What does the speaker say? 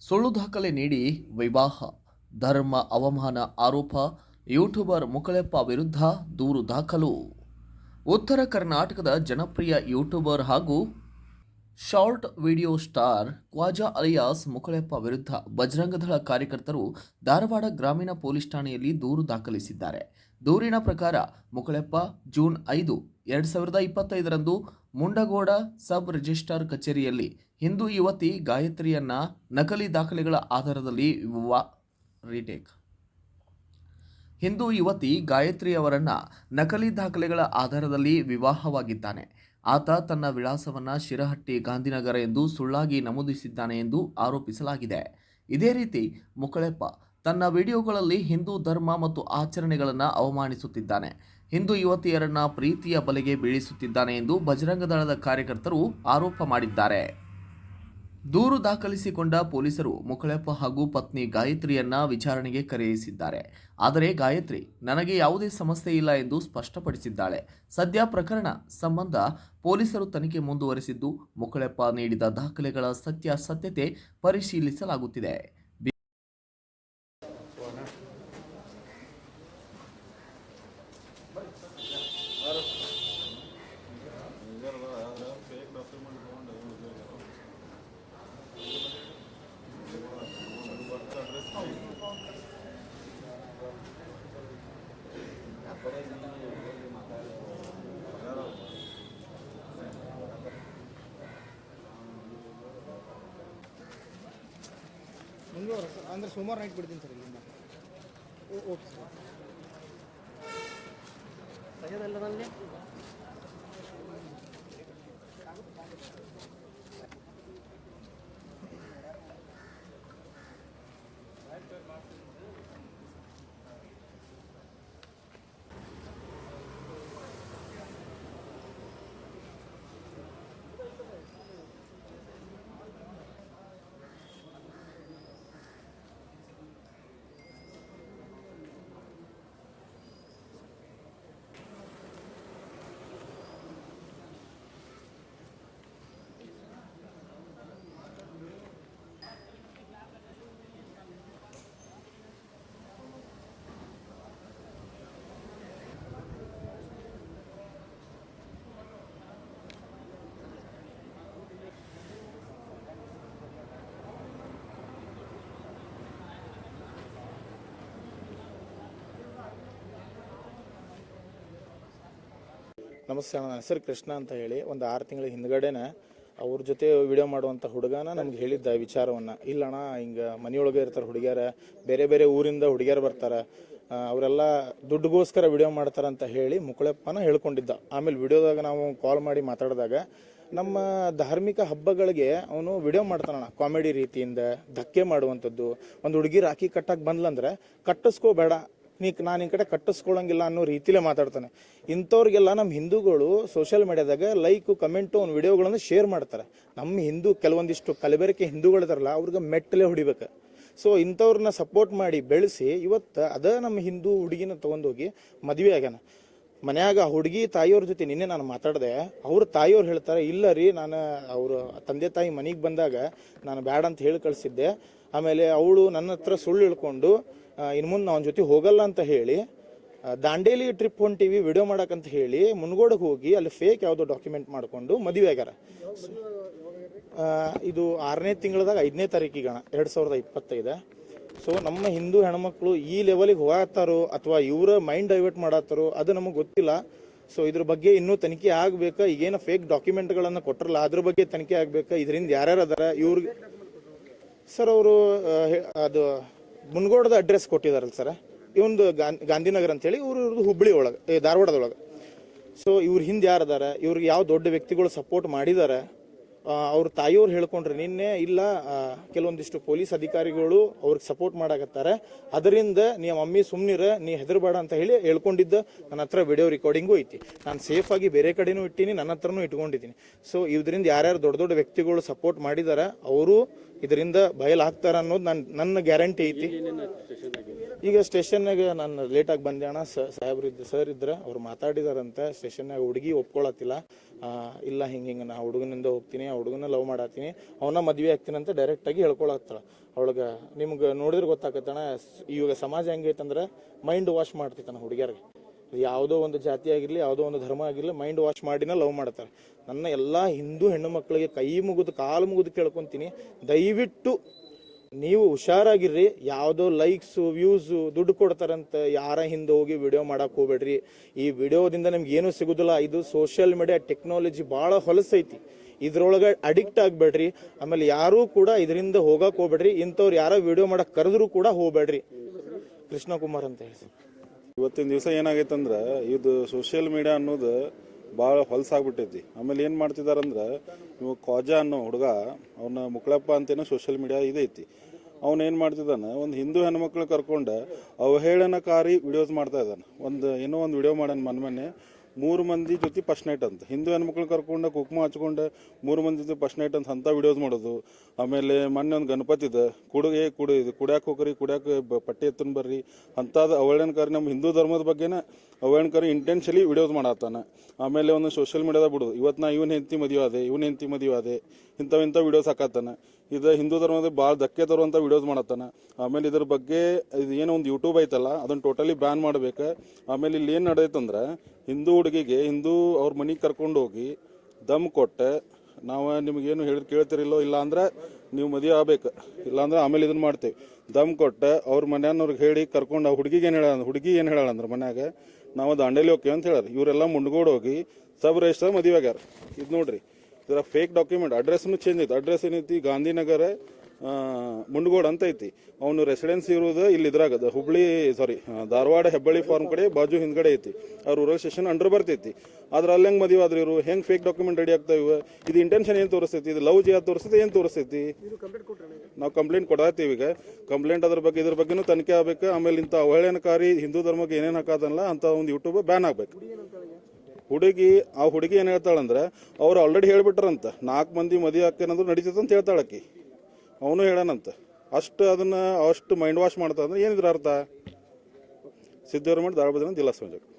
ಸುಳ್ಳು ದಾಖಲೆ ನೀಡಿ ವಿವಾಹ, ಧರ್ಮ, ಅವಮಾನ ಆರೋಪ, ಯೂಟ್ಯೂಬರ್ ಮುಕಳೆಪ್ಪ ವಿರುದ್ಧ ದೂರು ದಾಖಲು. ಉತ್ತರ ಕರ್ನಾಟಕದ ಜನಪ್ರಿಯ ಯೂಟ್ಯೂಬರ್ ಹಾಗೂ short video star Khwaja alias Mukaleppa ವಿರುದ್ಧ ಬಜರಂಗದಳ ಕಾರ್ಯಕರ್ತರು ಧಾರವಾಡ ಗ್ರಾಮೀಣ ಪೊಲೀಸ್ ಠಾಣೆಯಲ್ಲಿ ದೂರು ದಾಖಲಿಸಿದ್ದಾರೆ. ದೂರಿನ ಪ್ರಕಾರ ಮುಕಳೆಪ್ಪ ಜೂನ್ ಐದು, ಎರಡು ಸಾವಿರದ ಇಪ್ಪತ್ತೈದರಂದು ಮುಂಡಗೋಡ ಸಬ್ ರಿಜಿಸ್ಟ್ರಾರ್ ಕಚೇರಿಯಲ್ಲಿ ಹಿಂದೂ ಯುವತಿ ಗಾಯತ್ರಿಯನ್ನ ನಕಲಿ ದಾಖಲೆಗಳ ಆಧಾರದಲ್ಲಿ ವಿವಾ ರೀಟೇಕ್. ಹಿಂದೂ ಯುವತಿ ಗಾಯತ್ರಿ ಅವರನ್ನ ನಕಲಿ ದಾಖಲೆಗಳ ಆಧಾರದಲ್ಲಿ ವಿವಾಹವಾಗಿದ್ದಾನೆ. ಆತ ತನ್ನ ವಿಳಾಸವನ್ನ ಶಿರಹಟ್ಟಿ ಗಾಂಧಿನಗರ ಎಂದು ಸುಳ್ಳಾಗಿ ನಮೂದಿಸಿದ್ದಾನೆ ಎಂದು ಆರೋಪಿಸಲಾಗಿದೆ. ಇದೇ ರೀತಿ ಮುಕಳೆಪ್ಪ ತನ್ನ ವಿಡಿಯೋಗಳಲ್ಲಿ ಹಿಂದೂ ಧರ್ಮ ಮತ್ತು ಆಚರಣೆಗಳನ್ನು ಅವಮಾನಿಸುತ್ತಿದ್ದಾನೆ. ಹಿಂದೂ ಯುವತಿಯರನ್ನ ಪ್ರೀತಿಯ ಬಲೆಗೆ ಬೀಳಿಸುತ್ತಿದ್ದಾನೆ ಎಂದು ಬಜರಂಗ ದಳದ ಕಾರ್ಯಕರ್ತರು ಆರೋಪ ಮಾಡಿದ್ದಾರೆ. ದೂರು ದಾಖಲಿಸಿಕೊಂಡ ಪೊಲೀಸರು ಮುಕಳಪ್ಪ ಹಾಗೂ ಪತ್ನಿ ಗಾಯತ್ರಿಯನ್ನ ವಿಚಾರಣೆಗೆ ಕರೆಯಿಸಿದ್ದಾರೆ. ಆದರೆ ಗಾಯತ್ರಿ, ನನಗೆ ಯಾವುದೇ ಸಮಸ್ಯೆ ಇಲ್ಲ ಎಂದು ಸ್ಪಷ್ಟಪಡಿಸಿದ್ದಾಳೆ. ಸದ್ಯ ಪ್ರಕರಣ ಸಂಬಂಧ ಪೊಲೀಸರು ತನಿಖೆ ಮುಂದುವರೆಸಿದ್ದು ಮುಕಳಪ್ಪ ನೀಡಿದ ದಾಖಲೆಗಳ ಸತ್ಯಾಸತ್ಯತೆ ಪರಿಶೀಲಿಸಲಾಗುತ್ತಿದೆ. ಮಂಗಳವಾರ ಸರ್ ಅಂದರೆ ಸೋಮವಾರ ನೈಟ್ ಬಿಡ್ತೀನಿ ಸರ್ ಇಲ್ಲಿಂದ. Okay sir. ನಮಸ್ತೆ, ನನ್ನ ಹೆಸರು ಕೃಷ್ಣ ಅಂತ ಹೇಳಿ, ಒಂದು ಆರು ತಿಂಗಳ ಹಿಂದ್ಗಡೆನೆ ಅವ್ರ ಜೊತೆ ವಿಡಿಯೋ ಮಾಡುವಂಥ ಹುಡುಗನ ನಮ್ಗೆ ಹೇಳಿದ್ದ ವಿಚಾರವನ್ನು. ಇಲ್ಲಣ್ಣ, ಹಿಂಗೆ ಮನೆಯೊಳಗೆ ಇರ್ತಾರೆ ಹುಡುಗಿಯರ, ಬೇರೆ ಬೇರೆ ಊರಿಂದ ಹುಡುಗಿಯರು ಬರ್ತಾರೆ ಅವರೆಲ್ಲ ದುಡ್ಡುಗೋಸ್ಕರ ವಿಡಿಯೋ ಮಾಡ್ತಾರೆ ಅಂತ ಹೇಳಿ ಮುಕುಳಪ್ಪನ ಹೇಳ್ಕೊಂಡಿದ್ದ. ಆಮೇಲೆ ವಿಡಿಯೋದಾಗ ನಾವು ಕಾಲ್ ಮಾಡಿ ಮಾತಾಡಿದಾಗ, ನಮ್ಮ ಧಾರ್ಮಿಕ ಹಬ್ಬಗಳಿಗೆ ಅವನು ವಿಡಿಯೋ ಮಾಡ್ತಾನಣ್ಣ ಕಾಮಿಡಿ ರೀತಿಯಿಂದ, ಧಕ್ಕೆ ಮಾಡುವಂಥದ್ದು. ಒಂದು ಹುಡುಗಿ ರಾಖಿ ಕಟ್ಟಕ್ಕೆ ಬಂದ್ಲಂದ್ರೆ ಕಟ್ಟಿಸ್ಕೋಬೇಡ. ನೀ ನಾನು ಈ ಕಡೆ ಕಟ್ಟಿಸ್ಕೊಳ್ಳೋಂಗಿಲ್ಲ ಅನ್ನೋ ರೀತಿಲೇ ಮಾತಾಡ್ತಾನೆ. ಇಂಥವ್ರಿಗೆಲ್ಲ ನಮ್ಮ ಹಿಂದೂಗಳು ಸೋಷಿಯಲ್ ಮೀಡಿಯಾದಾಗ ಲೈಕು ಕಮೆಂಟು ಒಂದು ವಿಡಿಯೋಗಳನ್ನು ಶೇರ್ ಮಾಡ್ತಾರೆ. ನಮ್ಮ ಹಿಂದೂ ಕೆಲವೊಂದಿಷ್ಟು ಕಲಬೆರಕೆ ಹಿಂದೂಗಳಿದಾರಲ್ಲ ಅವ್ರಿಗೆ ಮೆಟ್ಟಲೆ ಹೊಡಿಬೇಕು. ಸೊ ಇಂಥವ್ರನ್ನ ಸಪೋರ್ಟ್ ಮಾಡಿ ಬೆಳೆಸಿ ಇವತ್ತು ಅದೇ ನಮ್ಮ ಹಿಂದೂ ಹುಡುಗಿನ ತೊಗೊಂಡೋಗಿ ಮದುವೆ ಆಗ್ಯಾನ. ಮನ್ಯಾಗ ಹುಡುಗಿ ತಾಯಿಯವ್ರ ಜೊತೆ ನಿನ್ನೆ ನಾನು ಮಾತಾಡಿದೆ, ಅವ್ರ ತಾಯಿಯವ್ರು ಹೇಳ್ತಾರೆ, ಇಲ್ಲ ರೀ ನಾನು ಅವರು ತಂದೆ ತಾಯಿ ಮನೆಗೆ ಬಂದಾಗ ನಾನು ಬ್ಯಾಡ ಅಂತ ಹೇಳಿ ಕಳಿಸಿದ್ದೆ. ಆಮೇಲೆ ಅವಳು ನನ್ನ ಹತ್ರ ಸುಳ್ಳು ಹೇಳ್ಕೊಂಡು ಇನ್ನು ಮುಂದೆ ಅವನ ಜೊತೆ ಹೋಗಲ್ಲ ಅಂತ ಹೇಳಿ ದಾಂಡೇಲಿ ಟ್ರಿಪ್ ಹೊಂಟಿವಿ ವಿಡಿಯೋ ಮಾಡಕ್ಕಂತ ಹೇಳಿ ಮುನ್ಗೋಡಕ್ಕೆ ಹೋಗಿ ಅಲ್ಲಿ ಫೇಕ್ ಯಾವುದೋ ಡಾಕ್ಯುಮೆಂಟ್ ಮಾಡಿಕೊಂಡು ಮದುವೆ ಆಗ್ಯಾರ. ಇದು ಆರನೇ ತಿಂಗಳದಾಗ ಐದನೇ ತಾರೀಕಿಗಣ, ಎರಡು ಸಾವಿರದ ಇಪ್ಪತ್ತೈದು. ಸೊ ನಮ್ಮ ಹಿಂದೂ ಹೆಣ್ಮಕ್ಳು ಈ ಲೆವೆಲಿಗೆ ಹೋಗತ್ತಾರೋ ಅಥವಾ ಇವರ ಮೈಂಡ್ ಡೈವರ್ಟ್ ಮಾಡತ್ತಾರೋ ಅದು ನಮಗೆ ಗೊತ್ತಿಲ್ಲ. ಸೊ ಇದ್ರ ಬಗ್ಗೆ ಇನ್ನೂ ತನಿಖೆ ಆಗಬೇಕಾ? ಈಗೇನು ಫೇಕ್ ಡಾಕ್ಯುಮೆಂಟ್ಗಳನ್ನು ಕೊಟ್ಟರಲ್ಲ ಅದ್ರ ಬಗ್ಗೆ ತನಿಖೆ ಆಗಬೇಕಾ? ಇದರಿಂದ ಯಾರ್ಯಾರು ಅದಾರ? ಇವ್ರಿಗೆ ಸರ್ ಅವರು ಅದು ಮುನ್ಗೋಡದ ಅಡ್ರೆಸ್ ಕೊಟ್ಟಿದಾರಲ್ಲ ಸರ್? ಇವೊಂದು ಗಾಂಧಿನಗರ ಅಂತೇಳಿ ಇವರು ಇವ್ರದ್ದು ಹುಬ್ಬಳ್ಳಿ ಒಳಗೆ ಧಾರವಾಡದೊಳಗೆ. ಸೊ ಇವ್ರ ಹಿಂದೆ ಯಾರದಾರ? ಇವ್ರಿಗೆ ಯಾವ ದೊಡ್ಡ ವ್ಯಕ್ತಿಗಳು ಸಪೋರ್ಟ್ ಮಾಡಿದಾರೆ? ಆ, ಅವ್ರ ತಾಯಿಯವ್ರು ಹೇಳ್ಕೊಂಡ್ರೆ ನಿನ್ನೆ ಇಲ್ಲ ಕೆಲವೊಂದಿಷ್ಟು ಪೊಲೀಸ್ ಅಧಿಕಾರಿಗಳು ಅವ್ರಿಗೆ ಸಪೋರ್ಟ್ ಮಾಡಾಕತ್ತಾರೆ. ಅದರಿಂದ ನೀ ಮಮ್ಮಿ ಸುಮ್ನಿರ ನೀ ಹೆದರ್ಬೇಡ ಅಂತ ಹೇಳಿ ಹೇಳ್ಕೊಂಡಿದ್ದ. ನನ್ನ ಹತ್ರ ವಿಡಿಯೋ ರೆಕಾರ್ಡಿಂಗು ಐತಿ. ನಾನು ಸೇಫ್ ಆಗಿ ಬೇರೆ ಕಡೆನೂ ಇಟ್ಟೀನಿ ನನ್ನ ಹತ್ರನೂ ಇಟ್ಕೊಂಡಿದ್ದೀನಿ. ಸೊ ಇದರಿಂದ ಯಾರ್ಯಾರು ದೊಡ್ಡ ದೊಡ್ಡ ವ್ಯಕ್ತಿಗಳು ಸಪೋರ್ಟ್ ಮಾಡಿದಾರೆ ಅವರು ಇದರಿಂದ ಬಯಲಾಗ್ತಾರ ಅನ್ನೋದು ನನ್ನ ನನ್ನ ಗ್ಯಾರಂಟಿ ಐತಿ. ಈಗ ಸ್ಟೇಷನ್ನಾಗ ನಾನು ಲೇಟಾಗಿ ಬಂದೆ ಅಣ್ಣ ಸಾಹೇಬ್ರು ಇದ್ದ ಸರ್ ಇದ್ರ, ಅವ್ರು ಮಾತಾಡಿದಾರಂತ ಸ್ಟೇಷನ್ನಾಗ ಹುಡುಗಿ ಒಪ್ಕೊಳತ್ತಿಲ್ಲ. ಇಲ್ಲ ಹಿಂಗೆ ಹಿಂಗೆ, ನಾ ಹುಡುಗನಿಂದ ಹೋಗ್ತೀನಿ, ಆ ಹುಡುಗನ ಲವ್ ಮಾಡತ್ತೀನಿ ಅವನ ಮದ್ವೆ ಆಗ್ತೀನಿ ಅಂತ ಡೈರೆಕ್ಟಾಗಿ ಹೇಳ್ಕೊಳತ್ತಾಳ. ಅವಳಗೆ, ನಿಮ್ಗೆ ನೋಡಿದ್ರೆ ಗೊತ್ತಾಗತ್ತಣ್ಣ ಇವಾಗ ಸಮಾಜ ಹೆಂಗೈತಂದ್ರೆ ಮೈಂಡ್ ವಾಶ್ ಮಾಡ್ತೈತಣ್ಣ ಹುಡುಗಿಯರಿಗೆ. ಯಾವುದೋ ಒಂದು ಜಾತಿ ಆಗಿರಲಿ, ಯಾವುದೋ ಒಂದು ಧರ್ಮ ಆಗಿರಲಿ ಮೈಂಡ್ ವಾಶ್ ಮಾಡಿನೇ ಲವ್ ಮಾಡ್ತಾರೆ. ನನ್ನ ಎಲ್ಲ ಹಿಂದೂ ಹೆಣ್ಣು ಮಕ್ಕಳಿಗೆ ಕೈ ಮುಗಿದು, ಕಾಲು ಮುಗಿದು ಕೇಳ್ಕೊತೀನಿ. ದಯವಿಟ್ಟು ನೀವು ಹುಷಾರಾಗಿರ್ರಿ. ಯಾವುದೋ ಲೈಕ್ಸು ವ್ಯೂಸು ದುಡ್ಡು ಕೊಡ್ತಾರಂತ ಯಾರ ಹಿಂದೆ ಹೋಗಿ ವಿಡಿಯೋ ಮಾಡಕ್ಕೆ ಹೋಗ್ಬೇಡ್ರಿ. ಈ ವಿಡಿಯೋದಿಂದ ನಿಮ್ಗೆ ಏನೂ ಸಿಗೋದಿಲ್ಲ. ಇದು ಸೋಷಿಯಲ್ ಮೀಡಿಯಾ ಟೆಕ್ನಾಲಜಿ ಭಾಳ ಹೊಲಸೈತಿ. ಇದ್ರೊಳಗೆ ಅಡಿಕ್ಟ್ ಆಗಬೇಡ್ರಿ. ಆಮೇಲೆ ಯಾರೂ ಕೂಡ ಇದರಿಂದ ಹೋಗಕ್ಕೆ ಹೋಗ್ಬೇಡ್ರಿ. ಇಂಥವ್ರು ಯಾರೋ ವಿಡಿಯೋ ಮಾಡಕ್ಕೆ ಕರೆದ್ರೂ ಕೂಡ ಹೋಗ್ಬೇಡ್ರಿ. ಕೃಷ್ಣಕುಮಾರ್ ಅಂತ ಹೇಳಿ. ಇವತ್ತಿನ ದಿವಸ ಏನಾಗೈತಂದ್ರೆ, ಇದು ಸೋಷಿಯಲ್ ಮೀಡಿಯಾ ಅನ್ನೋದು ಭಾಳ ಹೊಲಸಾಗ್ಬಿಟ್ಟೈತಿ ಆಮೇಲೆ ಏನು ಮಾಡ್ತಿದಾರಂದ್ರೆ, ಇವು ಕೋಜಾ ಅನ್ನೋ ಹುಡುಗ, ಅವನ ಮುಕ್ಳಪ್ಪ ಅಂತೇನೋ ಸೋಷಿಯಲ್ ಮೀಡಿಯಾ ಇದೈತಿ. ಅವನು ಏನು ಮಾಡ್ತಿದ್ದಾನೆ ಒಂದು ಹಿಂದೂ ಹೆಣ್ಮಕ್ಳು ಕರ್ಕೊಂಡು ಅವಹೇಳನಕಾರಿ ವಿಡಿಯೋಸ್ ಮಾಡ್ತಾ ಇದ್ದಾನೆ ಒಂದು, ಏನೋ ಒಂದು ವಿಡಿಯೋ ಮಾಡ್ಯಾನ ಮನ್ ಮೊನ್ನೆ ಮೂರು ಮಂದಿ ಜೊತೆ ಫಸ್ಟ್ ನೈಟ್ ಅಂತ. ಹಿಂದೂ ಹೆಣ್ಮಕ್ಳು ಕರ್ಕೊಂಡು ಕುಕ್ಮ ಹಚ್ಕೊಂಡು ಮೂರು ಮಂದಿ ಜೊತೆ ಫಸ್ಟ್ ನೈಟ್ ಅಂತ ಅಂಥ ವಿಡಿಯೋಸ್ ಮಾಡೋದು. ಆಮೇಲೆ ಮೊನ್ನೆ ಒಂದು ಗಣಪತಿ ಇದೆ. ಕುಡುಗೆ, ಕುಡಿ, ಇದು ಕುಡ್ಯಾಕೆ ಹೋಗ್ರಿ, ಕುಡ್ಯಾಕೆ ಬ- ಪಟ್ಟಿ ಎತ್ತನ್ ಬರ್ರಿ. ಅಂಥದ್ದು ಅವಹೇಳನಕಾರಿ ನಮ್ಮ ಹಿಂದೂ ಧರ್ಮದ ಬಗ್ಗೆನ ಅವಹೇಳನಕಾರಿ ಇಂಟೆನ್ಷಲಿ ವಿಡಿಯೋಸ್ ಮಾಡತ್ತಾನ ಆಮೇಲೆ ಒಂದು ಸೋಷಿಯಲ್ ಮೀಡಿಯಾದಾಗ ಬಿಡೋದು. ಇವತ್ತು ನಾ ಇವನ್ ಹೆಂಡತಿ ಮದುವೆ ಅದೇ ಇವನ್ ಹೆಂಡತಿ ಮದುವೆ ಅದೇ ಇಂಥವು ಇಂಥ ವಿಡಿಯೋಸ್ ಹಾಕತ್ತಾನ ಇದು ಹಿಂದೂ ಧರ್ಮದ ಭಾಳ ಧಕ್ಕೆ ತರುವಂಥ ವಿಡಿಯೋಸ್ ಮಾಡತ್ತಾನ ಆಮೇಲೆ ಇದ್ರ ಬಗ್ಗೆ ಇದು ಏನೋ ಒಂದು ಯೂಟ್ಯೂಬ್ ಐತಲ್ಲ ಅದನ್ನು ಟೋಟಲಿ ಬ್ಯಾನ್ ಮಾಡ್ಬೇಕು. ಆಮೇಲೆ ಇಲ್ಲಿ ಏನು ನಡೆಯುತ್ತಂದ್ರೆ ಹಿಂದೂ ಹುಡುಗಿಗೆ ಹಿಂದೂ ಅವ್ರ ಮನೆಗೆ ಕರ್ಕೊಂಡು ಹೋಗಿ ದಮ್ ಕೊಟ್ಟೆ ನಾವು ನಿಮಗೇನು ಹೇಳಿ ಕೇಳ್ತಿರಿಲ್ಲೋ ಇಲ್ಲ ಅಂದ್ರೆ ನೀವು ಮದುವೆ ಆಗ್ಬೇಕು. ಇಲ್ಲಾಂದ್ರೆ ಆಮೇಲೆ ಇದನ್ನ ಮಾಡ್ತೇವೆ. ದಮ್ ಕೊಟ್ಟು ಅವ್ರ ಮನೆಯವ್ರಿಗೆ ಹೇಳಿ ಕರ್ಕೊಂಡು ಹುಡುಗಿಗೆ ಏನು ಹೇಳ ಹುಡುಗಿ ಏನು ಹೇಳ ಅಂದ್ರೆ ಮನ್ಯಾಗ ನಾವು ದಾಂಡೇಲಿ ಹೋಗ್ತೀವಿ ಅಂತ ಹೇಳಾರ. ಇವರೆಲ್ಲ ಮುಂಡ್ಗೋಡ್ ಹೋಗಿ ಸಬ್ ರಿಜಿಸ್ಟರ್ ಮದುವೆ ಆಗ್ಯಾರ. ಇದು ನೋಡ್ರಿ, ಇದರ ಫೇಕ್ ಡಾಕ್ಯುಮೆಂಟ್ ಅಡ್ರೆಸ್ನು ಚೇಂಜ್ ಐತಿ ಅಡ್ರೆಸ್ ಏನೈತಿ? ಗಾಂಧಿನಗರ ಮುಂಡಗೋಡ್ ಅಂತ ಐತಿ. ಅವನು ರೆಸಿಡೆನ್ಸ್ ಇರೋದು ಇಲ್ಲಿ ಇದ್ರಾಗ ಅದು ಹುಬ್ಳಿ ಸಾರಿ ಧಾರವಾಡ, ಹೆಬ್ಬಳ್ಳಿ ಫಾರ್ಮ್ ಕಡೆ ಬಾಜು ಹಿಂದ್ಗಡೆ ಐತಿ. ಅವ್ರ ರೂರಲ್ ಸ್ಟೇಷನ್ ಅಂಡರ್ ಬರ್ತೈತಿ. ಆದ್ರೆ ಅಲ್ಲಿ ಹೆಂಗೆ ಮದುವೆ ಆದ್ರೆ ಇವರು ಹೆಂಗ್ ಫೇಕ್ ಡಾಕ್ಯುಮೆಂಟ್ ರೆಡಿ ಇವ? ಇದು ಇಂಟೆನ್ಷನ್ ಏನು ತೋರಿಸ್ತೈತಿ? ಇದು ಲವ್ ಜಿಯಾ ತೋರಿಸ್ತೈತಿ, ಏನು ತೋರಿಸ್ತೈತಿ? ನಾವು ಕಂಪ್ಲೇಂಟ್ ಕೊಡತ್ತೀವಿ ಈಗ. ಕಂಪ್ಲೇಂಟ್ ಅದ್ರ ಬಗ್ಗೆ, ಇದ್ರ ಬಗ್ಗೆನೂ ತನಿಖೆ ಆಗ್ಬೇಕು. ಆಮೇಲೆ ಇಂಥ ಅವಹೇಳನಕಾರಿ ಹಿಂದೂ ಧರ್ಮಕ್ಕೆ ಏನೇನು ಹಾಕೋದಲ್ಲ ಅಂತ ಒಂದು ಯೂಟ್ಯೂಬ್ ಬ್ಯಾನ್ ಆಗ್ಬೇಕು. ಹುಡುಗಿ, ಆ ಹುಡುಗಿ ಏನು ಹೇಳ್ತಾಳಂದ್ರೆ, ಅವ್ರು ಆಲ್ರೆಡಿ ಹೇಳ್ಬಿಟ್ರಂತ. ನಾಲ್ಕು ಮಂದಿ ಮದುವೆ ಹಾಕೇನಂದ್ರು ನಡೀತೈತೆ ಅಂತ ಹೇಳ್ತಾಳಕಿ ಅವನು ಹೇಳನಂತ. ಅಷ್ಟು ಅದನ್ನ ಅಷ್ಟು ಮೈಂಡ್ ವಾಶ್ ಮಾಡ್ತಾ ಅಂದ್ರೆ ಏನಿದ್ರ ಅರ್ಥ? ಸಿದ್ದೇಶ್ವರ ಮಾಡಿ ದಾಳಬದ್ರ ಜಿಲ್ಲಾ ಸಂಜೆ